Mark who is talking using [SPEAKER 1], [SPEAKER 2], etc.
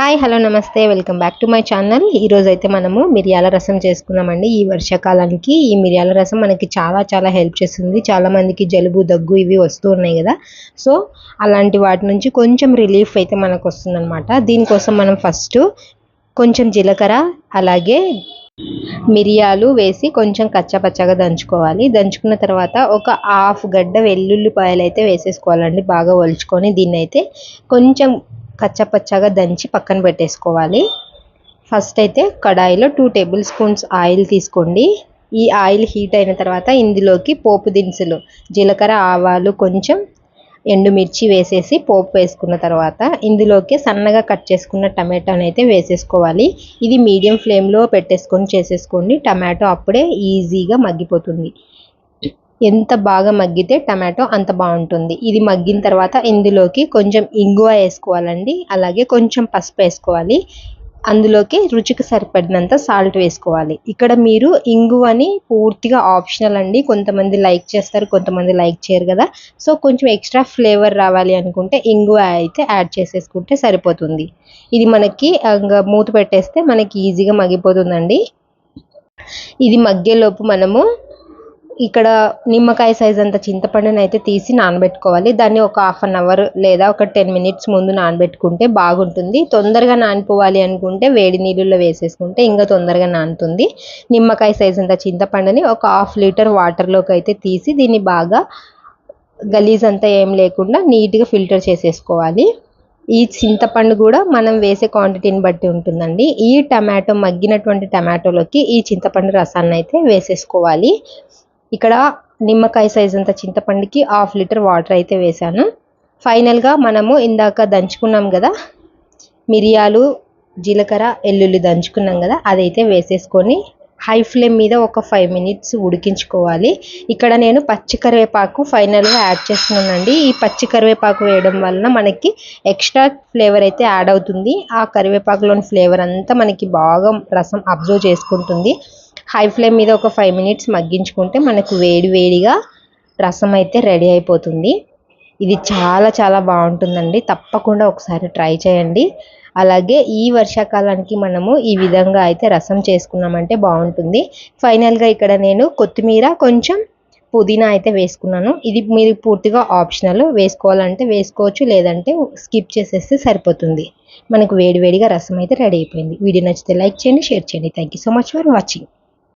[SPEAKER 1] Hi hello నమస్తే welcome back to my channel. ఈరోజు అయితే మనము మిరియాల రసం చేసుకున్నామండి. ఈ వర్షాకాలానికి ఈ మిరియాల రసం మనకి చాలా చాలా హెల్ప్ చేస్తుంది. చాలామందికి జలుబు దగ్గు ఇవి వస్తూ ఉన్నాయి కదా. సో అలాంటి వాటి నుంచి కొంచెం రిలీఫ్ అయితే మనకు వస్తుందన్నమాట. దీనికోసం మనం ఫస్ట్ కొంచెం జీలకర్ర అలాగే మిరియాలు వేసి కొంచెం కచ్చపచ్చగా దంచుకోవాలి. దంచుకున్న తర్వాత ఒక హాఫ్ గడ్డ వెల్లుల్లిపాయలు అయితే వేసేసుకోవాలండి. బాగా ఒలుచుకొని దీన్ని అయితే కొంచెం కచ్చపచ్చగా దంచి పక్కన పెట్టేసుకోవాలి. ఫస్ట్ అయితే కడాయిలో టూ టేబుల్ స్పూన్స్ ఆయిల్ తీసుకోండి. ఈ ఆయిల్ హీట్ అయిన తర్వాత ఇందులోకి పోపు దినుసులు జీలకర్ర ఆవాలు కొంచెం ఎండుమిర్చి వేసేసి పోపు వేసుకున్న తర్వాత ఇందులోకి సన్నగా కట్ చేసుకున్న టమాటాని అయితే వేసేసుకోవాలి. ఇది మీడియం ఫ్లేమ్లో పెట్టేసుకొని చేసేసుకోండి. టమాటో అప్పుడే ఈజీగా మగ్గిపోతుంది. ఎంత బాగా మగ్గితే టమాటో అంత బాగుంటుంది. ఇది మగ్గిన తర్వాత ఇందులోకి కొంచెం ఇంగువ వేసుకోవాలండి. అలాగే కొంచెం పసుపు వేసుకోవాలి. అందులోకి రుచికి సరిపడినంత సాల్ట్ వేసుకోవాలి. ఇక్కడ మీరు ఇంగువని పూర్తిగా ఆప్షనల్ అండి. కొంతమంది లైక్ చేస్తారు కొంతమంది లైక్ చేయరు కదా. సో కొంచెం ఎక్స్ట్రా ఫ్లేవర్ రావాలి అనుకుంటే ఇంగువ అయితే యాడ్ చేసేసుకుంటే సరిపోతుంది. ఇది మనకి మూత పెట్టేస్తే మనకి ఈజీగా మగ్గిపోతుందండి. ఇది మగ్గేలోపు మనము ఇక్కడ నిమ్మకాయ సైజ్ అంత చింతపండుని అయితే తీసి నానబెట్టుకోవాలి. దాన్ని ఒక హాఫ్ అన్ అవర్ లేదా ఒక టెన్ మినిట్స్ ముందు నానబెట్టుకుంటే బాగుంటుంది. తొందరగా నానిపోవాలి అనుకుంటే వేడి నీళ్ళల్లో వేసేసుకుంటే ఇంకా తొందరగా నానుతుంది. నిమ్మకాయ సైజ్ అంత చింతపండుని ఒక హాఫ్ లీటర్ వాటర్లోకి అయితే తీసి దీన్ని బాగా గలీజ్ అంతా ఏం లేకుండా నీట్గా ఫిల్టర్ చేసేసుకోవాలి. ఈ చింతపండు కూడా మనం వేసే క్వాంటిటీని బట్టి ఉంటుందండి. ఈ టమాటో మగ్గినటువంటి టమాటోలోకి ఈ చింతపండు రసాన్ని అయితే వేసేసుకోవాలి. ఇక్కడ నిమ్మకాయ సైజ్ అంత చింతపండుకి హాఫ్ లీటర్ వాటర్ అయితే వేసాను ఫైనల్గా మనము ఇందాక దంచుకున్నాం కదా మిరియాలు జీలకర్ర ఎల్లుల్లి దంచుకున్నాం కదా అదైతే వేసేసుకొని హై ఫ్లేమ్ మీద ఒక ఫైవ్ మినిట్స్ ఉడికించుకోవాలి. ఇక్కడ నేను పచ్చి కరివేపాకు ఫైనల్గా యాడ్ చేస్తున్నానండి. ఈ పచ్చి కరివేపాకు వేయడం వలన మనకి ఎక్స్ట్రా ఫ్లేవర్ అయితే యాడ్ అవుతుంది. ఆ కరివేపాకులోని ఫ్లేవర్ అంతా మనకి బాగా రసం అబ్జర్వ్ చేసుకుంటుంది. హై ఫ్లేమ్ మీద ఒక ఫైవ్ మినిట్స్ మగ్గించుకుంటే మనకు వేడి వేడిగా రసం అయితే రెడీ అయిపోతుంది. ఇది చాలా చాలా బాగుంటుందండి. తప్పకుండా ఒకసారి ట్రై చేయండి. అలాగే ఈ వర్షాకాలానికి మనము ఈ విధంగా అయితే రసం చేసుకున్నామంటే బాగుంటుంది. ఫైనల్గా ఇక్కడ నేను కొత్తిమీర కొంచెం పుదీనా అయితే వేసుకున్నాను. ఇది మీరు పూర్తిగా ఆప్షనల్ వేసుకోవాలంటే వేసుకోవచ్చు లేదంటే స్కిప్ చేసేస్తే సరిపోతుంది. మనకు వేడివేడిగా రసం అయితే రెడీ అయిపోయింది. వీడియో నచ్చితే లైక్ చేయండి షేర్ చేయండి. Thank so much for watching